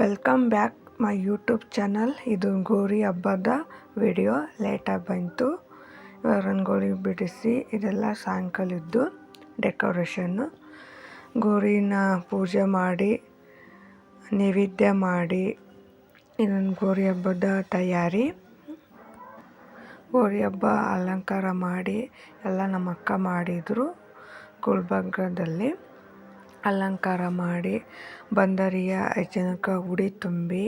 Welcome back my YouTube channel. ಇದು ಗೋರಿ ಹಬ್ಬದ ವಿಡಿಯೋ. ಲೇಟಾಗಿ ಬಂತು. ರಂಗೋಲಿ ಬಿಡಿಸಿ ಇದೆಲ್ಲ ಸಾಯಂಕಾಲದ್ದು ಡೆಕೋರೇಷನ್ನು ಗೋರಿನ ಪೂಜೆ ಮಾಡಿ, ನೈವೇದ್ಯ ಮಾಡಿ ಇದೊಂದು ಗೋರಿ ಹಬ್ಬದ ತಯಾರಿ. ಗೋರಿ ಹಬ್ಬ ಅಲಂಕಾರ ಮಾಡಿ ಎಲ್ಲ ನಮ್ಮ ಅಕ್ಕ ಮಾಡಿದರು ಗುಲ್ಬರ್ಗದಲ್ಲಿ ಅಲಂಕಾರ ಮಾಡಿ ಬಂದರಿಯ ಐಚನಕ ಉಡಿ ತುಂಬಿ,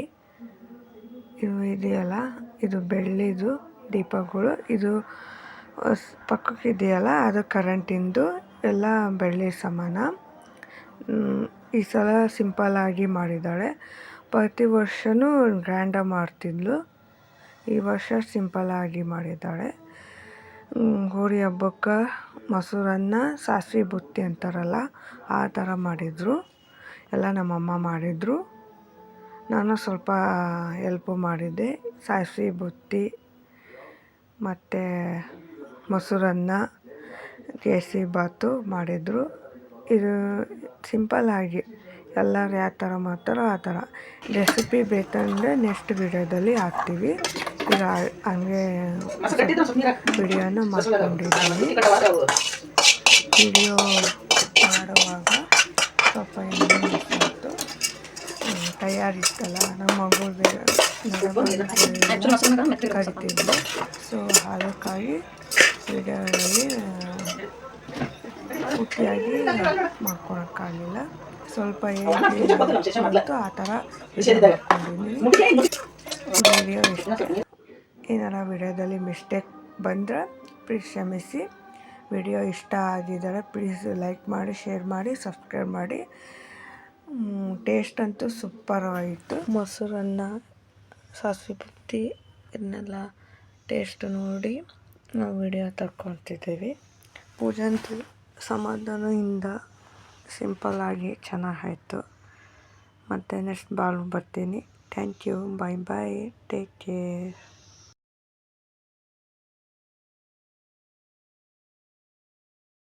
ಇದು ಇದೆಯಲ್ಲ, ಇದು ಬೆಳ್ಳಿದು ದೀಪಗಳು, ಇದು ಪಕ್ಕಕ್ಕೆ ಇದೆಯಲ್ಲ, ಅದು ಕರೆಂಟಿಂದು ಎಲ್ಲ ಬೆಳ್ಳಿ ಸಮಾನ. ಈ ಸಲ ಸಿಂಪಲ್ಲಾಗಿ ಮಾಡಿದ್ದಾಳೆ. ಪ್ರತಿ ವರ್ಷವೂ ಗ್ರ್ಯಾಂಡಾಗಿ ಮಾಡ್ತಿದ್ಲು. ಈ ವರ್ಷ ಸಿಂಪಲ್ಲಾಗಿ ಮಾಡಿದ್ದಾಳೆ. ಹೋಳಿ ಹಬ್ಬಕ್ಕೆ ಮೊಸರನ್ನ ಸಾಸಿವೆ ಬುತ್ತಿ ಅಂತಾರಲ್ಲ, ಆ ಥರ ಮಾಡಿದರು. ಎಲ್ಲ ನಮ್ಮಮ್ಮ ಮಾಡಿದರು. ನಾನು ಸ್ವಲ್ಪ ಎಲ್ಪು ಮಾಡಿದ್ದೆ. ಸಾಸಿವೆ ಬುತ್ತಿ, ಮತ್ತು ಮೊಸರನ್ನ, ಕೇಸರಿ ಬಾತು ಮಾಡಿದರು. ಇದು ಸಿಂಪಲ್ಲಾಗಿ ಎಲ್ಲರೂ ಯಾವ ಥರ ಮಾಡ್ತಾರೋ ಆ ಥರ. ರೆಸಿಪಿ ಬೇಕಂದರೆ ನೆಕ್ಸ್ಟ್ ವಿಡಿಯೋದಲ್ಲಿ ಹಾಕ್ತೀವಿ. ಈಗ ಹಂಗೆ ವಿಡಿಯೋನ ಮಾಡ್ಕೊಂಡಿದ್ದೀವಿ ವಿಡಿಯೋ ಮಾಡುವಾಗ ಸ್ವಲ್ಪ ಎಣ್ಣೆ ತಯಾರಿಸ್ತಲ್ಲ ತಯಾರಿತ್ತಲ್ಲ, ನಮ್ಮ ಮಗು ಕರಿತೀವಿ ಸೊ ಅದಕ್ಕಾಗಿ ವಿಡಿಯೋದಲ್ಲಿ ಪೂರ್ತಿಯಾಗಿ ಮಾಡ್ಕೊಳಕ್ಕಾಗಲಿಲ್ಲ. ಸ್ವಲ್ಪ ಏನು ಆ ಥರ ವಿಡಿಯೋ ಇಷ್ಟ. ವಿಡಿಯೋದಲ್ಲಿ ಮಿಸ್ಟೇಕ್ ಬಂದರೆ ಪ್ಲೀಸ್ ಕ್ಷಮಿಸಿ. ವಿಡಿಯೋ ಇಷ್ಟ ಆಗಿದ್ದರೆ ಪ್ಲೀಸ್ ಲೈಕ್ ಮಾಡಿ ಶೇರ್ ಮಾಡಿ ಸಬ್ಸ್ಕ್ರೈಬ್ ಮಾಡಿ. ಟೇಸ್ಟ್ ಅಂತೂ ಸೂಪರ್ ಆಯಿತು. ಮೊಸರನ್ನ ಸಾಸಿವೆ ಬುತ್ತಿ ಇದನ್ನೆಲ್ಲ ಟೇಸ್ಟ್ ನೋಡಿ ನಾವು ವಿಡಿಯೋ ತಗೊತಿದ್ದೀವಿ ಪೂಜೆ ಅಂತೂ ಸಮಾಧಾನದಿಂದ ಸಿಂಪಲ್ಲಾಗಿ ಚೆನ್ನಾಗಾಯ್ತು. ಮತ್ತು ನೆಕ್ಸ್ಟ್ ಬಾಲ್ ಬರ್ತೀನಿ. Thank you bye bye take care